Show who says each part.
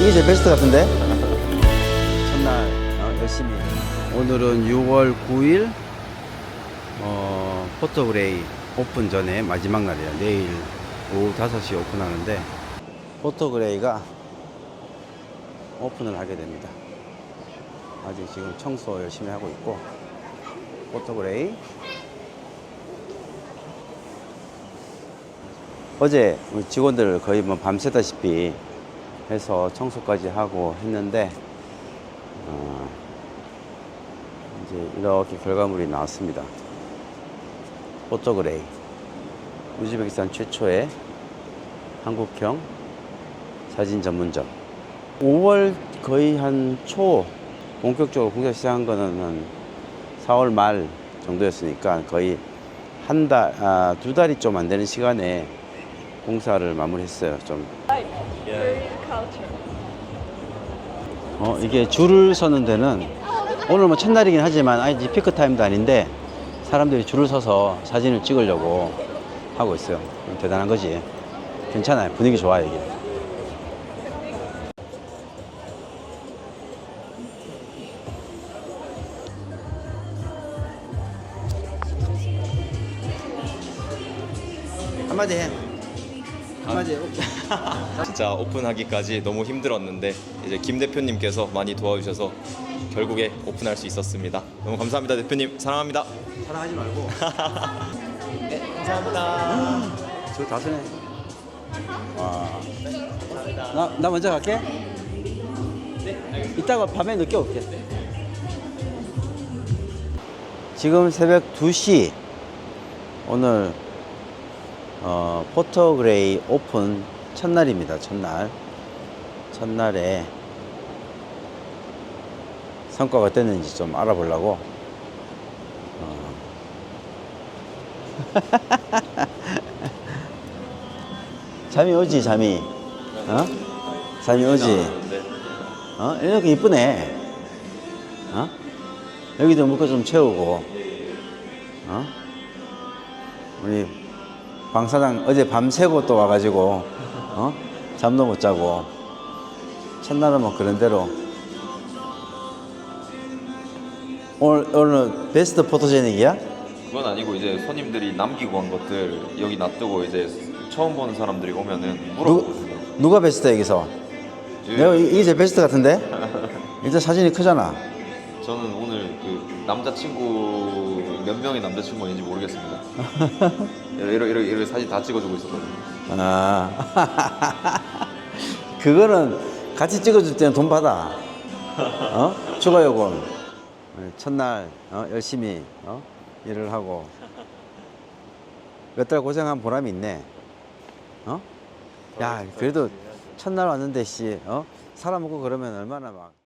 Speaker 1: 이게 제일 베스트 같은데? 첫날 어, 열심히. 오늘은 6월 9일 어, 포토그레이 오픈 전에 마지막 날이에요. 내일 오후 5시 오픈하는데 포토그레이가 오픈을 하게 됩니다. 아직 지금 청소 열심히 하고 있고 포토그레이 어제 직원들 거의 뭐 밤새다시피 해서 청소까지 하고 했는데 어, 이제 이렇게 결과물이 나왔습니다. 포토그레이 우즈베키스탄 최초의 한국형 사진 전문점 5월 거의 한 초 본격적으로 공사 시작한 거는 한 4월 말 정도였으니까 거의 한 달, 아, 두 달이 좀 안 되는 시간에 공사를 마무리했어요. 좀. 어, 이게 줄을 서는 데는 오늘 뭐 첫날이긴 하지만 아직 피크 타임도 아닌데 사람들이 줄을 서서 사진을 찍으려고 하고 있어요. 대단한 거지. 괜찮아요. 분위기 좋아요, 이게. 한마디 해. 한마디 해.
Speaker 2: 진짜 오픈하기까지 너무 힘들었는데 이제 김 대표님께서 많이 도와주셔서 결국에 오픈할 수 있었습니다. 너무 감사합니다 대표님 사랑합니다.
Speaker 1: 사랑하지 말고.
Speaker 2: 네 감사합니다.
Speaker 1: 저 다섯네. 와. 나, 나 먼저 갈게. 이따가 밤에 늦게 올게. 지금 새벽 2시. 오늘 어, 포토그레이 오픈 첫날입니다. 첫날. 첫날에 성과가 어땠는지 좀 알아보려고. 어. 잠이 오지 잠이 어? 잠이 오지
Speaker 2: 네.
Speaker 1: 어? 이렇게 이쁘네 어? 여기도 물고 좀 채우고 어? 우리 방 사장 어제 밤새고 또 와가지고 어? 잠도 못 자고 첫날은 뭐 그런 대로 오늘 오늘 베스트 포토제닉이야?
Speaker 3: 그건 아니고 이제 손님들이 남기고 한 것들 여기 놔두고 이제 처음 보는 사람들이 오면은
Speaker 1: 누,
Speaker 3: 물어보고
Speaker 1: 누가 베스트 여기서?
Speaker 3: 예.
Speaker 1: 내가 이- 이게 제일 베스트 같은데? 일단 사진이 크잖아.
Speaker 3: 저는 오늘 그 남자친구 몇 명의 남자친구가 있는지 모르겠습니다. 이러 이러 이러, 사진 다 찍어주고 있었거든요.
Speaker 1: 아. 그거는 같이 찍어줄 때는 돈 받아. 어? 추가 요금. 첫날 어? 열심히 어? 일을 하고 몇 달 고생한 보람이 있네. 어? 야, 그래도 첫날 왔는데 씨, 어? 사람 없고 그러면 얼마나 막.